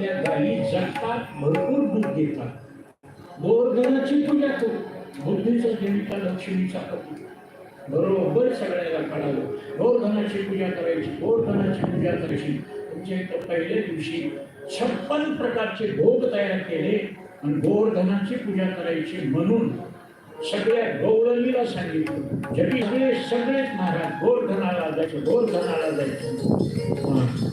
आपल्या गायी जगतात भरपूर दूध देतात. गोवर्धनाची पूजा करू बुद्धीचा देविका लक्ष्मीचा पती बरोबर सगळ्याला कळालं गोवर्धनाची पूजा करायची गोवर्धनाची पूजा करायची. तुमच्या इथं पहिल्या दिवशी छप्पन प्रकारचे भोग तयार केले आणि गोवर्धनाची पूजा करायची म्हणून सगळ्या गौरवीला सांगितलं. जरी सगळे सगळेच महाराज गोवर्धनाला जायचं गोवर्धनाला जायचं.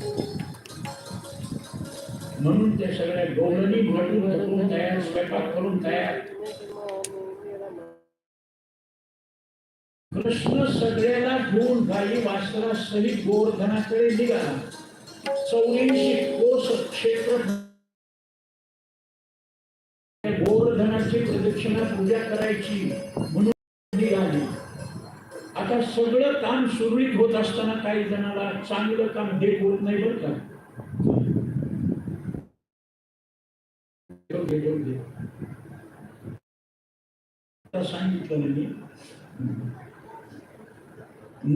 म्हणून ते सगळ्या डोंगरी घटून भरून तयार स्वयंपाक करून तयार. कृष्ण सगळ्याला घेऊन गायी वासरा सहित गोवर्धनाकडे निघाला. चौऱ्याऐंशी कोस क्षेत्र गोवर्धनाची प्रदक्षिणा पूजा करायची म्हणून निघाली. आता सगळं काम सुरळीत होत असताना काही जणाला चांगलं काम देत होत नाही बरं का? सांगितलं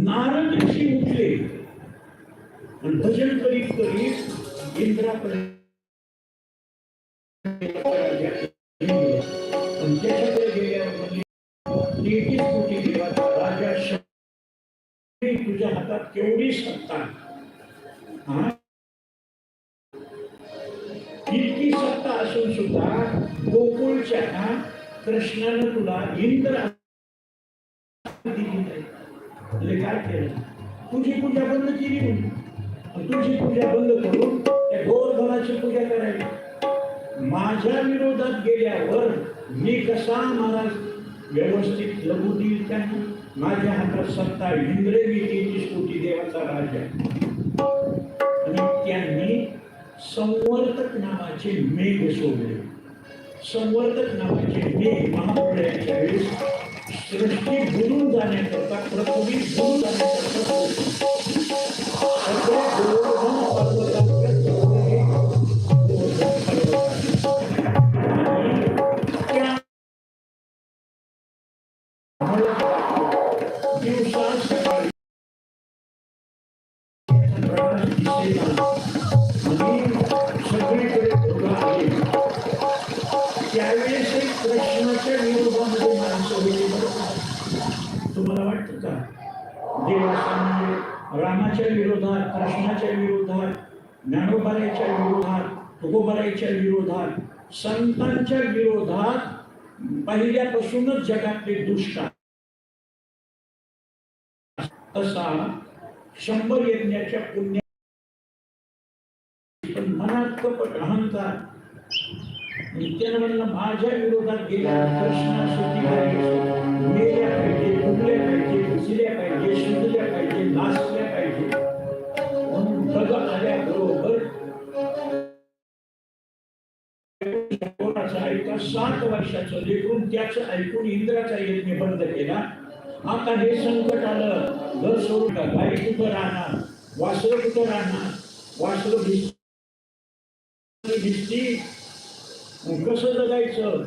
नारद ऋषी उठले भजन करीत करीत इंद्राकडे राजा तुझ्या हातात केवढी सत्ता हा? गोकुळच्या कृष्णानं तुला इंद्र काय केलं तुझी पूजा बंद केली म्हणून. तुझी पूजा बंद करून त्या गोवर्धनाची पूजा करावी माझ्या विरोधात गेल्यावर मी कसा महाराज व्यवस्थित लघु देईल त्यांना माझ्या हातात सत्ता इंद्र मी देवाचा कोटी देवाचा आणि त्यांनी संवर्तक नावाचे मेघ सोडले. संवर्धक नावाचे मेघ महाप्रळयाच्या वेळेस सृष्टी बुडून जाण्याकरता पृथ्वी बुडून जाण्याकरता त्यावेळेस एक कृष्णाच्या विरोधामध्ये माणसं गेली तुम्हाला वाटतं का? देवासनामध्ये रामाच्या विरोधात कृष्णाच्या विरोधात ज्ञानोबारायच्या विरोधात तुकोबारायच्या विरोधात संतांच्या विरोधात पहिल्यापासूनच जगातले दुष्काळ असा शंभर यज्ञाच्या पुण्या पण मनात कपट अहंकार नित्यानंद माझ्या विरोधात गेल्या कृष्णा सुट्टी पाहिजे मेल्या पाहिजे डुबल्या पाहिजे घुसल्या पाहिजे शिजल्या पाहिजे नाचल्या पाहिजे. म्हणून बघ आल्याबरोबर एका सात वर्षाचं लेकरून त्याचं ऐकून इंद्राचा यज्ञ बंद केला. आता हे संकट आलं. घर सोडून का गाई कुठं राहणार? वासर कुठं राहणार? वासर भिस्ती भिजती कसं जगायचं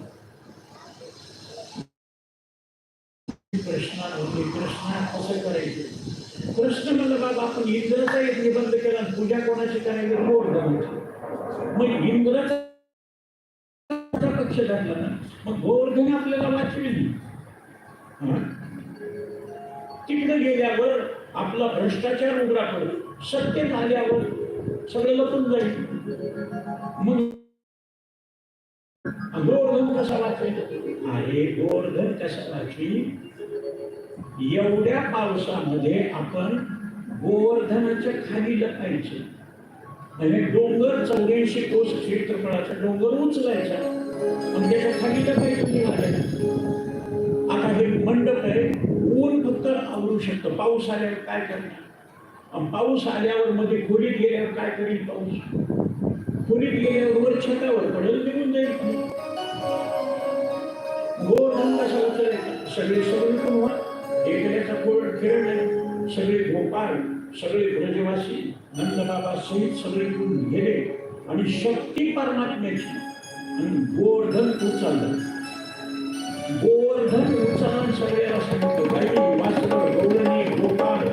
प्रश्न कसं करायचं? प्रश्न म्हणलं बाबा आपण इंद्रचा यज्ञ केला आणि पूजा कोणाची करायला गोवर्धनाची मग इंद्राचा पक्ष धरला ना मग गोवर्धन आपल्याला वाचवी तिकडे गेल्यावर आपला भ्रष्टाचार उघडा पडतो. सत्य झाल्यावर सगळं लपून जाईल. मग अरे गोवर्धन कसा एवढ्या पावसामध्ये आपण गोवर्धनाच्या खाली लपायचे आणि डोंगर चौऱ्याऐंशी कोस क्षेत्रफळाचा डोंगर उचलायचा. आणि त्याच्याखाली लपायचं निघालं आता हे मंडप आहे. ऊन फक्त आवरू शकतं. पाऊस आल्यावर काय करणार? पाऊस आल्यावर मध्ये खोलीत गेल्यावर काय करील पाऊस? खोलीत गेल्यावर वर छतावर पडेल निघून जाईल. गोवर्धन कसा उचलायचा सगळे सगळे पण वा एकल्याचा खेळ नाही सगळे गोपाळ सगळे ब्रजवासी नंदबाबा सहित सगळे करून गेले आणि शक्ती परमात्म्याची आणि गोवर्धन उचललं. गोवर्धन उचलून सगळे सांगितलं गाई वासरं गौरणी गोपाळ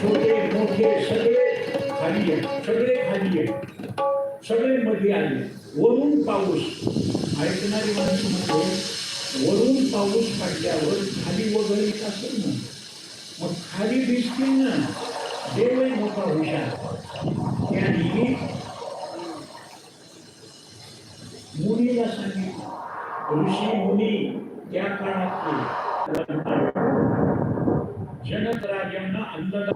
छोटे मोठे सगळे खाली आहे सगळे खाली आहे सगळे मध्ये आले वरून पाऊस. ऐकणारी माणसं म्हणतो वरून पाऊस पडल्यावर खाली वगैरे असेल ना मग खाली दिसतील ना देवही मोठा हुशार त्याने मुनीला सांगितलं. ऋषी मुनी त्या काळात जनक राजांना अंदाज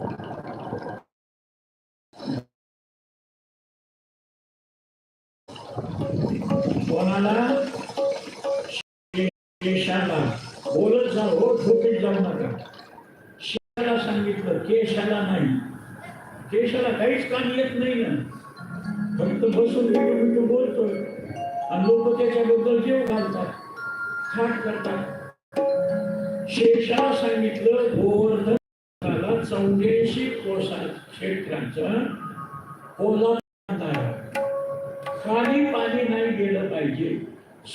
कोणाला केशाला बोलत जा हो ठोकेत जाऊ नका शेषाला सांगितलं केशाला नाही. केशाला काहीच काम येत नाही ना. फक्त बसून मिठू मिठू बोलतोय आणि लोक त्याच्याबद्दल जेव घालतात थाट करतात. शेषा सांगितलं गोवर्धनाला चौऱ्याऐंशी कोसा क्षेत्राचं ओला खाली पाणी नाही गेलं पाहिजे.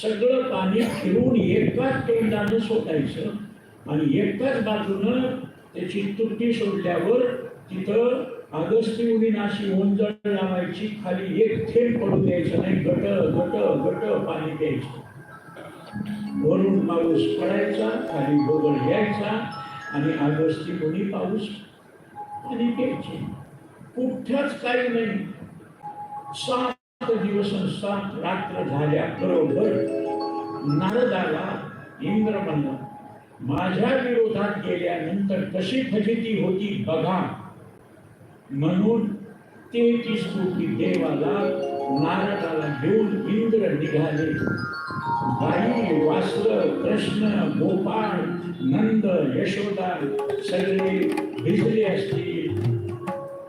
सगळं पाणी फिरून एकाच तोंडानं सोडायचं आणि एकाच बाजूनं त्याची तुटी सोडल्यावर तिथं अगस्ती उडीन अशी ओंजळ लावायची खाली एक थेंब पडू द्यायचं नाही गट घट गट पाणी द्यायचं वरून पाऊस पडायचा खाली गोबर यायचा आणि अगस्ती उडी पाऊस पाणी द्यायचे कुठंच काही नाही. सात दिवस सात रात्र झाल्या बरोबर. नारदाला इंद्र म्हणला माझ्या विरोधात गेल्यानंतर कशी फजिती होती बघा. म्हणून तेहतीस कोटी देवाला नारदाला घेऊन इंद्र निघाले. बाई वासर कृष्ण गोपाळ नंद यशोदा सगळे भिजले असतील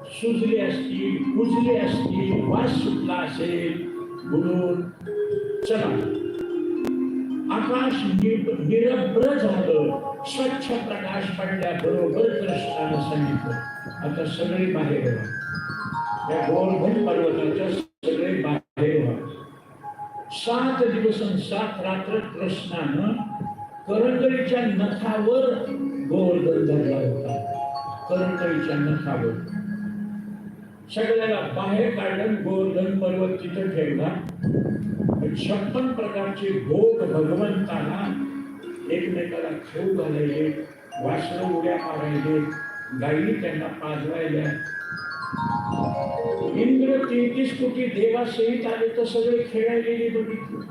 सुजले असतील कुजले असतील वास सुटला असेल. म्हणून चला. आकाश निरभ्र झालं. स्वच्छ प्रकाश पडल्याबरोबर कृष्णानं सांगितलं. आता सगळे बाहेर व्हा. या गोवर्धन पर्वताच्या सगळे बाहेर व्हा. सात दिवस आणि सात रात्र कृष्णानं करंगळीच्या नखावर गोवर्धन धरला होता. करंगळीच्या नखावर. सगळ्याला बाहेर काढलं गोवर्धन पर्वत तिथं ठेवला. छप्पन प्रकारचे भोग भगवंताला एकमेकाला खाऊ घालायले वासर उड्या मारायले गायी त्यांना पाजवायल्या इंद्र तेहतीस कोटी देवासहित आले तर सगळे खेळायलेले बघितले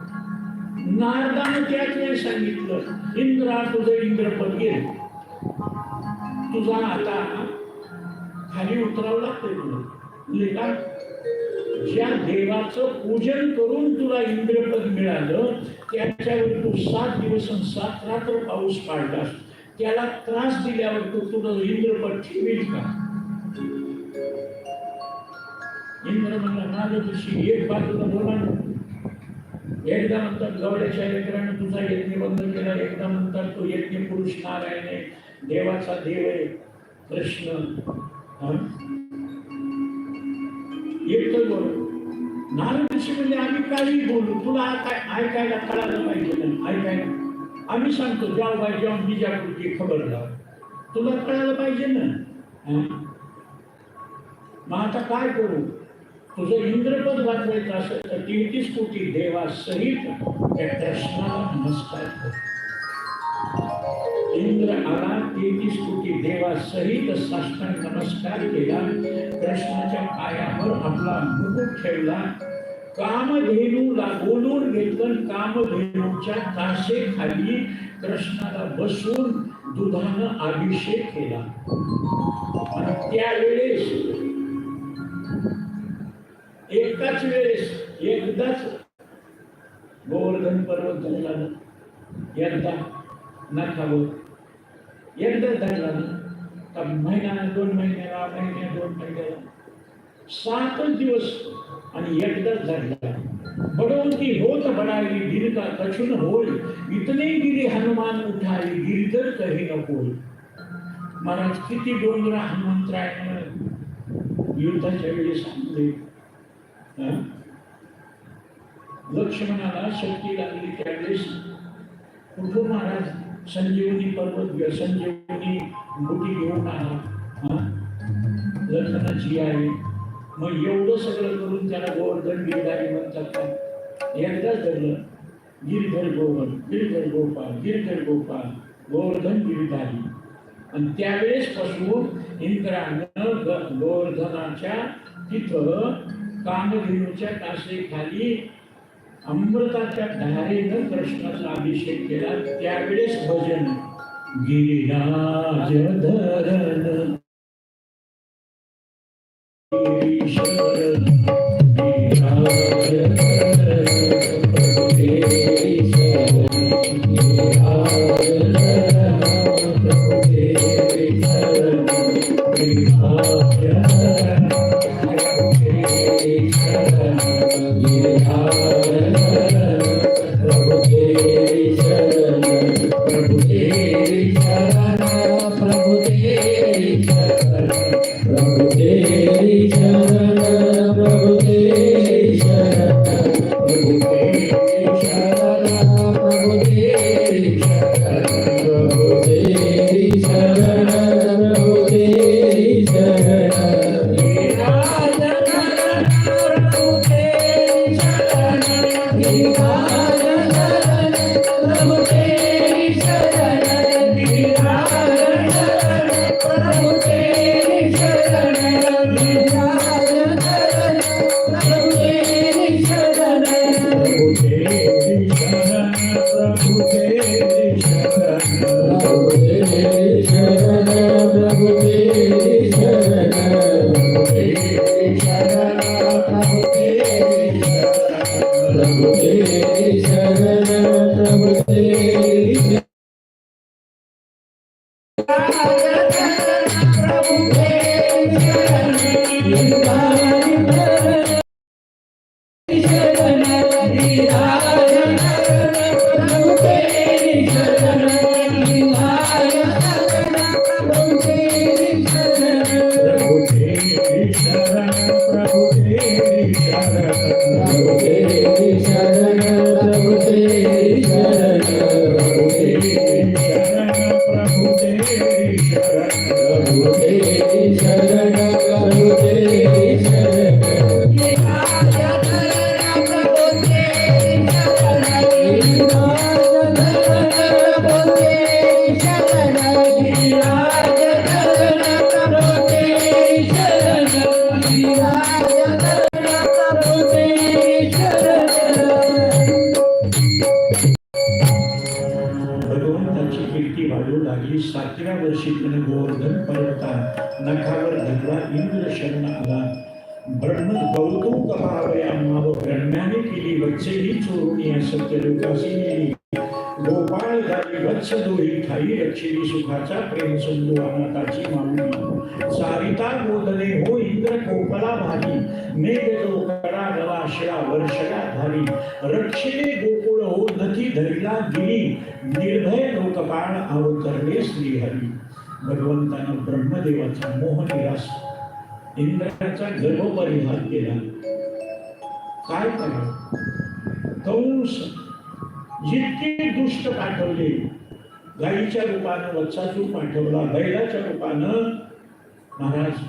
नारदानं त्याच वेळी सांगितलं इंद्रा तुझं इंद्रपद घे तुझा आता खाली उतरावं लागतंय तुला म्हणजे ज्या देवाचं पूजन करून तुला इंद्रपद मिळालं त्याच्यावर तू सात दिवस आणि सात रात्र पाऊस पाडलास. त्याला त्रास दिल्यावर तू तुला इंद्रपद ठेवील का? इंद्र म्हणला नाग ऋषी एक बाजूला बोला ना. एकदा म्हणतात गवड्याच्या लेकरानं तुझा यज्ञ बंद केला. एकदा म्हणतात तो यज्ञ पुरुष नारायण आहे. देवाचा देव आहे. कृष्ण एकच बोल. नारद ऋषी म्हणजे आम्ही काही बोलू तुला काय ऐकायला कळायला पाहिजे ना ऐकायला. आम्ही सांगतो जाऊ बाई जाऊन बिजापूरची खबर लाव. तुला कळायला पाहिजे ना? मग आता काय करू? तुझं इंद्रपद वाचवायचं असेल तर तेहतीस कोटी देवासहित त्या कृष्णाला नमस्कार कर. इंद्र आला तेवीस कोटी देवासहित साष्टांग नमस्कार केला. कृष्णाच्या पायावर आपला मुकुट ठेवला. कामधेनूला बोलून घेतलं कामधेनूच्या ताशेखाली कृष्णाला बसून दुधानं अभिषेक केला. आणि त्यावेळेस एकाच वेळेस एकदाच गोवर्धन पर्वत झाला ना एकदा एकदा धरला तर का दोन महिन्याला महिन्या दोन महिन्याला सातच दिवस आणि एकदाच धरला बडवती होत बडावी गिरता का होय इतने गिरी हनुमान उठाई गिरधर कही नको महाराज किती डोंगर हनुमंतरायनं युद्धाच्या वेळी सांगले. लक्ष्मणाला शक्ती लागली त्यावेळेस. कुठून महाराज? संजीवनी पर्वत घ्या संजीवनी मुठी घेऊन आला. हा? लखनाची आहे मग एवढं सगळं करून त्याला गोवर्धन गिरधारी म्हणतात एकदाच धरलं गिरधर गोवर गिरधर गोपाल गिरधर गोपाल गोवर्धन गिरधारी. आणि त्यावेळेस पासून इंद्रानं ग- गोवर्धनाच्या तिथं कामधेनूच्या कासेखाली अमृताच्या धारेनं कृष्णाचा अभिषेक केला. त्यावेळेस भजन. गिरिराज धरण. Gracias. संधू अनाथाची सारिता हो इंद्र कोपला भारी मेघ जो कडा गला शिळा वर्षला धारी. रक्षिले गोकुळ हो नदी धरिला गिरी. निर्भय लोकपाळ अवतरले श्रीहरी. भगवंतानं ब्रह्मदेवाचा मोह निराश इंद्राचा गर्भपरिहार केला. काय करावं? कंस जितके दुष्ट पाठवले गाईच्या रूपानं वत्सासूर पाठवला बैलाच्या रूपानं महाराज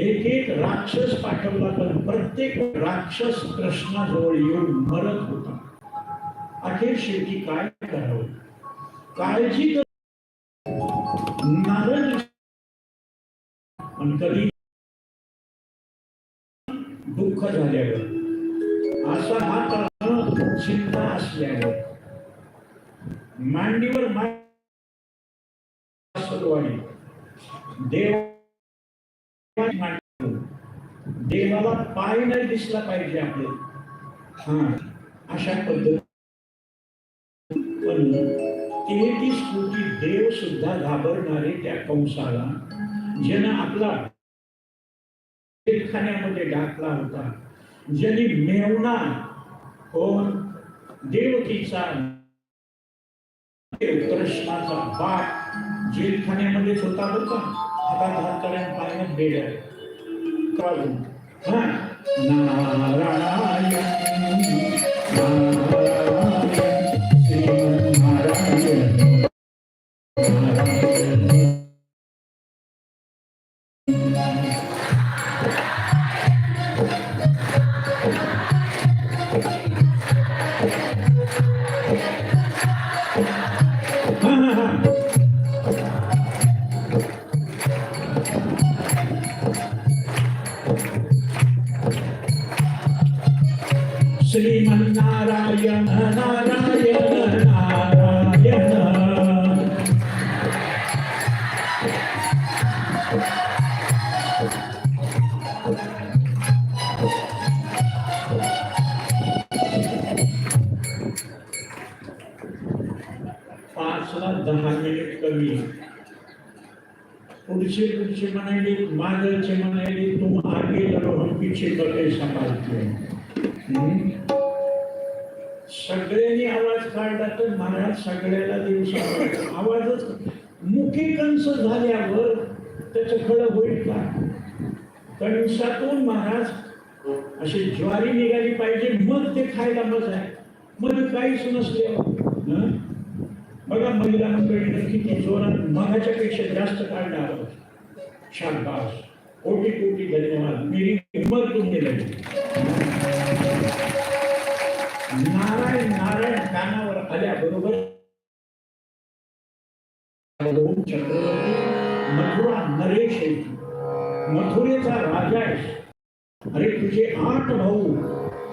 एक एक राक्षस पाठवला पण प्रत्येक राक्षस कृष्णाजवळ येऊन मरत होता. अखेर शेवटी काय करावं? काळजी नारद पण कधी दुःख झाल्यावर असा हा चिंता असल्यावर. मांडीवर मांडी देव देवाला पाय नाही दिसला पाहिजे आपले हा अशा पद्धती तेहतीस कोटी देव सुद्धा घाबरणारे त्या कंसाला ज्यानं आपला खाण्यामध्ये घातला होता. ज्यांनी मेवणा कोण देवकीचा कृष्णाचा बाप जेलखान्यामध्येच होता बरं का? हातात हात करून पाण्यात बेड्या काढून हा? नारायण नारायण नारायण लढो हम पीछे बटे संभालते सगळ्यांनी आवाज काढला तर महाराज सगळ्याला देऊ शकतो. आवाजच मुखी कंस झाल्यावर त्याचं फळ होईल का? कणसातून महाराज अशी ज्वारी निघाली पाहिजे मग ते खायला मजा आहे. मग काहीच नसते. बघा महिला मंडळीनं किती जोरात मगाच्या पेक्षा जास्त काढणार शांत शाबास. कोटी कोटी धन्यवाद मेरी हिंमत तुम्ही लगी. नारायण नारायण कानावर आल्या बरोबर? चक्रवर्ती मथुरा नरेश मथुरेचा राजा आहे. अरे तुझे आठ भाऊ.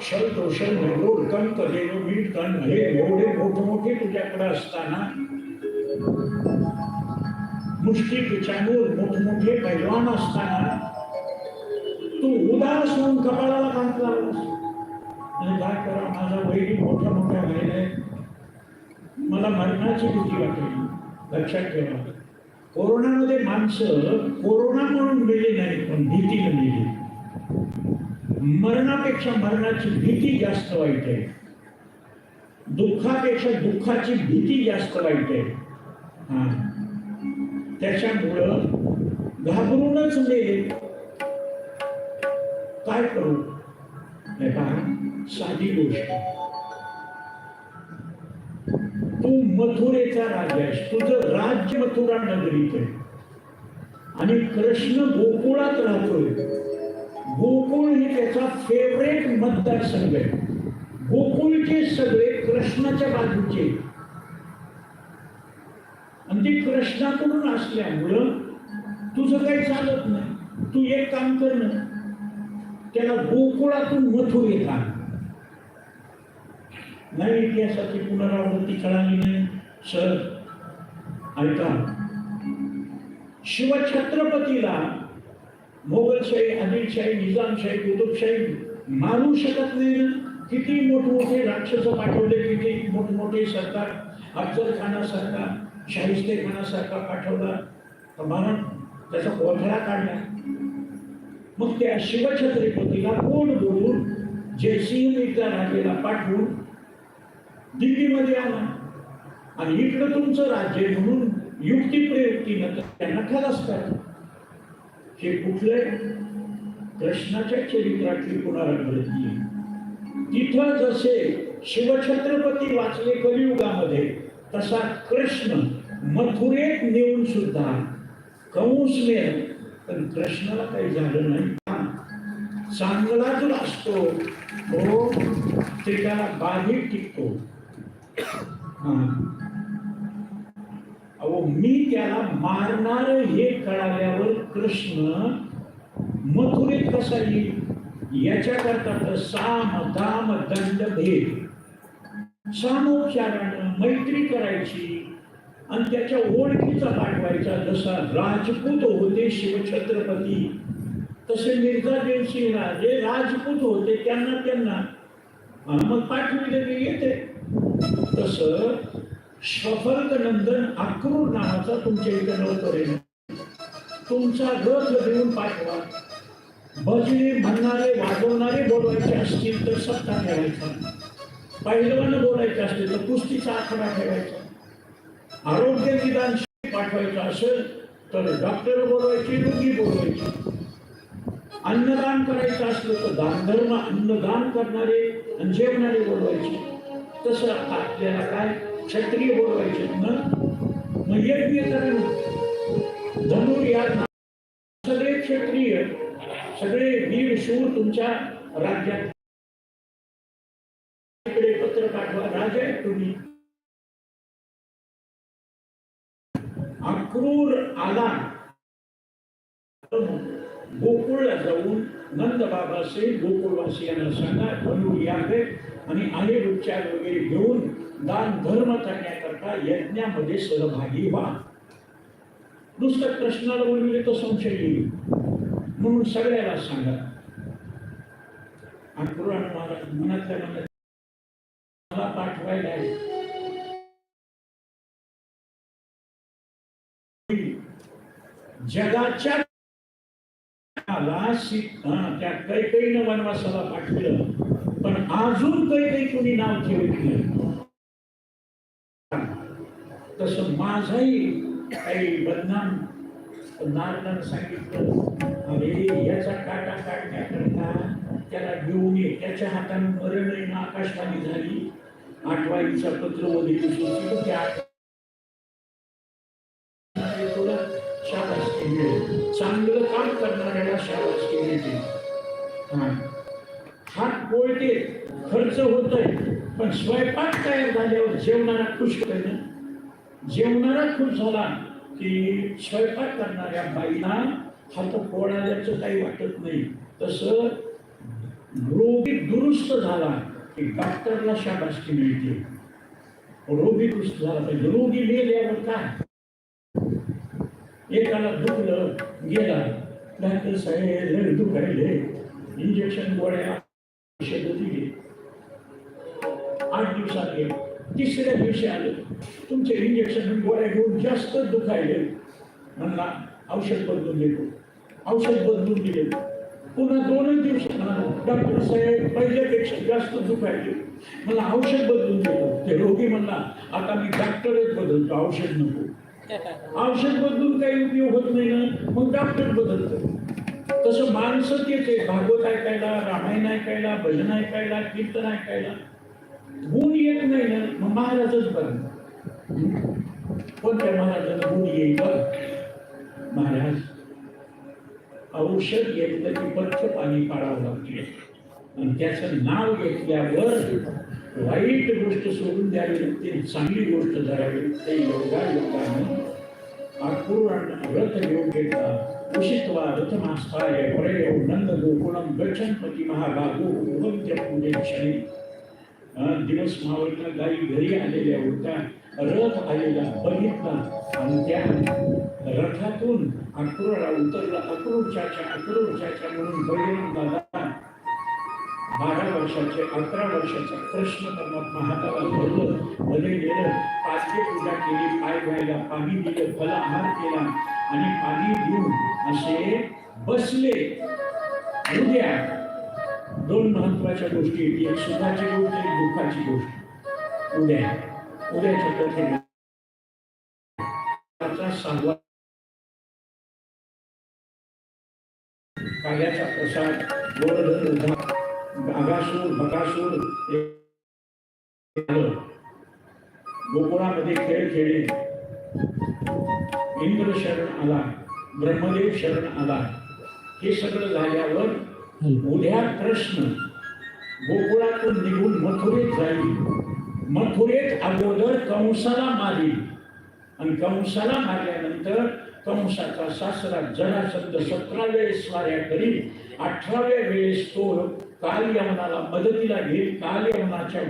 शल तोषल नेलोड कंक देव मीठ कण. हे एवढे मोठमोठे तुझ्याकडे असताना मुष्टी पिचानूर मोठमोठे पैलवान असताना तू उदास होऊन कपाळाला काम आणि काय करा माझा वैरी मोठ्या मोठ्या व्हायला मला मरणाची भीती वाटली. लक्षात ठेवा. कोरोनामध्ये माणसं कोरोना म्हणून गेली नाही पण भीतीने मेली. मरणापेक्षा मरणाची भीती जास्त वाईट आहे. दुःखापेक्षा दुःखाची भीती जास्त वाईट आहे. हा. त्याच्यामुळं घाबरूनच मेले काय करू? साधी गोष्ट. तू मथुरेचा राजा आहेस. तुझं राज्य मथुरा नगरीत आहे. आणि कृष्ण गोकुळात राहतोय. गोकुळ हे त्याचा फेवरेट मतदारसंघ आहे. गोकुळचे सगळे कृष्णाच्या बाजूचे आणि ते कृष्णाकडून असल्यामुळं तुझं काही चालत नाही. तू एक काम कर ना. त्याला गोकुळातून मथुरेत आण नाही इतिहासाची पुनरावृत्ती कळाली नाही सर. ऐका. शिवछत्रपतीला मोगलशाही आदिलशाही निजामशाही कुतुबशाही मारू शकत नाही किती मोठमोठे राक्षस पाठवले किती मोठमोठे सरकार अफजल खाना सरकार शाहिस्ते खाना पाठवला. प्रमाण त्याचा कोठडा काढला. मग त्या शिवछत्रपतीला कोण बोलून जयसिंह राजेला पाठवून दिल्लीमध्ये आला आणि इकडं तुमचं राज्य म्हणून म्हणून युक्तिप्रयुक्तीनं त्यांना खलास करा. हे कुठले कृष्णाच्या चरित्रातली पुनरावृत्ती तिथं जसे शिवछत्रपती वाचले कलियुगामध्ये तसा कृष्ण मथुरेत नेऊन सुद्धा कंस मेल. पण कृष्णाला काही झालं नाही. चांगला जो असतो हो, तो त्याला बाहेर टिकतो. हा. अहो मी त्याला मारणार हे कळाल्यावर कृष्ण मथुरेत कसा येईल? याच्याकरता तर साम दाम दंड भेद. सामोपचारानं मैत्री करायची आणि त्याच्या ओळखीचा पाठवायचा जसा राजपूत होते शिवछत्रपती तसे मिर्झा जयसिंहला जे राजपूत होते त्यांना त्यांना. मग पाठविले येते. तसं सफरक नंदन अक्रूर नावाचा तुमच्या इथं नव्हतं तुमचा रथ देऊन पाठवा. भजने म्हणणारे वाजवणारे बोलवायचे असतील तर सत्ता ठेवायचा पहिलवानं बोलायचे असेल तर कुस्तीचा आखाडा ठेवायचा. आरोग्य निदान पाठवायचं असेल तर डॉक्टर बोलवायचे रोगी बोलवायचे. अन्नदान करायचं असलं तर दानधर्म अन्नदान करणारे आणि जेवणारे बोलवायचे. तसं आता आपल्याला काय क्षत्रिय बोलवायचे? ना? मग यज्ञ करणं. या सगळे क्षत्रिय सगळे वीर शूर तुमच्या राज्यात राजे आहे तुम्ही अक्रूर आला गोकुळला जाऊन नंद बाबासे गोकुळवासियांना सांगा धनुर यावे आणि अनेक उपचार वगैरे घेऊन दान धर्म करण्याकरता यज्ञामध्ये सहभागी व्हा. नुसतं कृष्णाला बोलविले तो संशय येईल म्हणून सगळ्याला सांगा. अक्रूरानं महाराज मनातल्या मनात मला पाठवायला जगाच्या काला काही हा, त्या कैकईनं वनवासाला पाठवलं पण अजून कैकई कुणी नाव ठेवलं तसं माझाही काही बदनाम नारदान सांगितलं अरे याचा काटा काढण्याकरता त्याला घेऊन ये त्याच्या हाताने मरण आकाशवाणी झाली. आठवाईचा पत्र वगैरे त्या शाबासकी मिळेल चांगलं काम करणाऱ्याला शाबासकी मिळते हा. हात बोलते खर्च होतोय पण स्वयंपाक तयार झाल्यावर जेवणारा खुश होतोय जेवणारा खुश झाला की स्वयंपाक करणाऱ्या बाईला हात पोळाल्याचं काही वाटत नाही. तसं रोगी दुरुस्त झाला. की डॉक्टरला शाबासकी मिळते. रोगी दुरुस्त झाला पाहिजे. रोगी मेल्यावर काय? एकाला दुखलं गेला. डॉक्टर साहेब लय दुखायले. इंजेक्शन गोळ्या औषध दिली. आठ दिवसात गेले. तिसऱ्या दिवशी आले. तुमचे इंजेक्शन गोळ्या घेऊन जास्त दुखायले. म्हणला औषध बदलून देतो. औषध बदलून दिले. पुन्हा दोनच दिवसात डॉक्टर साहेब पहिल्यापेक्षा जास्त दुखायचे मला औषध बदलून देतो ते रोगी म्हणला आता मी डॉक्टरच बदलतो औषध नको. औषध बदलून काही उपयोग होत नाही ना मग डॉक्टर बदलतो. तसं माणसं तेच आहे. भागवत ऐकायला रामायण ऐकायला भजन ऐकायला कीर्तन ऐकायला. गुण येत नाही ना मग महाराजच बघ कोणत्या महाराजांना गुण येईल औषध घेतलं की पथ्य पाणी काढावं लागते. आणि त्याचं नाव घेतल्यावर वाईट गोष्ट सोडून द्यावी लागते चांगली गोष्ट धरावी ते योगा योगाने अक्रूर व्रत घेऊन घेतला उषित्वा रथमास्थाय वरयो नंद गोकुळम गच्छनपती महाबाहू उगमत्य पूजे क्षणी. अं, दिवस मावळला गाई घरी आलेल्या होत्या. रथ आलेला बघितला आणि त्या रथातून अक्रूरला उतरला. अक्रूरच्या अक्रूरच्या म्हणून बळीराम दादा बारा वर्षाचे अकरा वर्षाचा कृष्ण परमात्मा हाताला धरलं. मध्ये गेलं. पाचवी पूजा केली पाय घ्यायला पाणी दिलं फलाहार केला आणि पाणी देऊन असे बसले. उद्या दोन महत्त्वाच्या गोष्टी एक सुखाची गोष्ट एक दुःखाची गोष्ट. उद्या प्रसाद गोवर्धन उद्धा आगासूर बकासूर हे आलं. गोकुळामध्ये खेळ खेळले इंद्र शरण आला ब्रह्मदेव शरण आला हे सगळं झाल्यावर उद्या कृष्ण गोकुळातून निघून मथुरेत जाईल मथुरेत अगोदर कंसाला मारील आणि कंसाला मारल्यानंतर कंसाचा सासरा जरासंध सतरा वेळेस स्वाऱ्या करील अठराव्या वेळेस तो काल यवनाला मदतीला घेईल. काल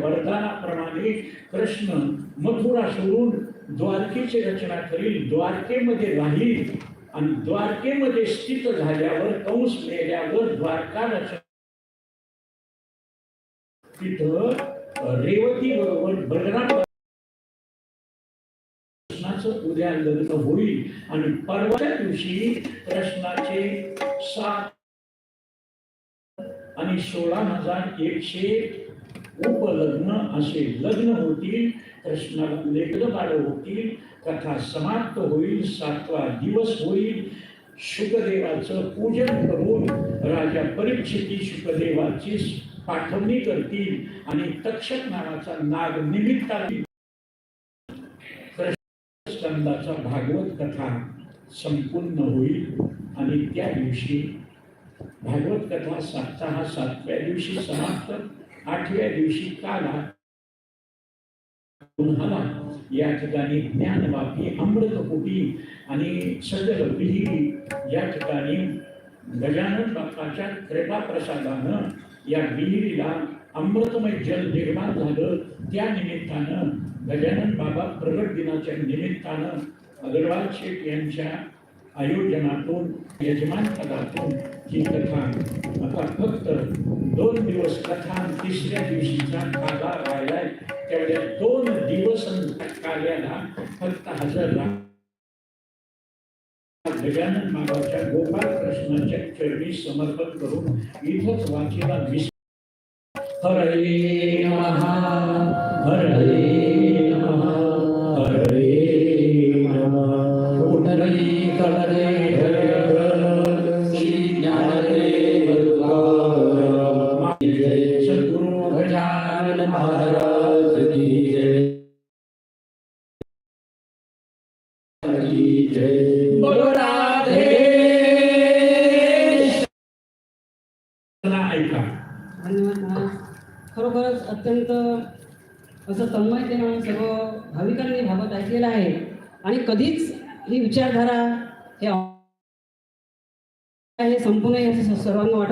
वरदानाप्रमाणे कृष्ण मथुरा सोडून द्वारकेची रचना करील द्वारकेमध्ये राहील. आणि द्वारकेमध्ये स्थित झाल्यावर कंस मेल्यावर द्वारका रचना तिथं रेवती बरोबर बलराम कृष्णाचं उद्या लग्न होईल आणि परवाच्या दिवशी कृष्णाचे सात आणि सोळा हजार एकशे उपलग्न असे लग्न होतील कृष्णाला लेखन बाळ होतील कथा समाप्त होईल सातवा दिवस होईल. शुकदेवाचं पूजन करून राजा परीक्षिती शुकदेवाची पाठवणी करतील आणि तक्षक नावाचा नाग निमित्ताने स्कंदाचा भागवत कथा संपूर्ण होईल. आणि त्या दिवशी भागवत कथा सप्ताह सातव्या दिवशी समाप्त आठव्या दिवशी काला तुम्हाला या ठिकाणी ज्ञानवापी अमृतकोटी आणि सगळ विहिरी या ठिकाणी गजानन बाप्पाच्या कृपा प्रसादानं या विहिरीला अमृतमय जल निर्माण झालं. त्या निमित्तानं गजानन बाबा प्रगट दिनाच्या निमित्तानं अग्रवाल शेठ यांच्या आयोजनातून यजमान पदातून ही कथा. आता फक्त दोन दिवस कथा तिसऱ्या दिवशीचा कागा राहिलाय. त्यावेळेस दोन दिवस कार्याला फक्त हजर राहा गजानन बाबाच्या गोपाळ कृष्णाच्या चरणी समर्पण करून इथंच वाचीला विस हरे महा हरे महा हरे नमः. हरे असं तन्मयतेनं सर्व भाविकांनी भागवत ऐकलेलं आहे. आणि कधीच ही विचारधारा हे संपू संपूर्ण असं सर्वांना वाटत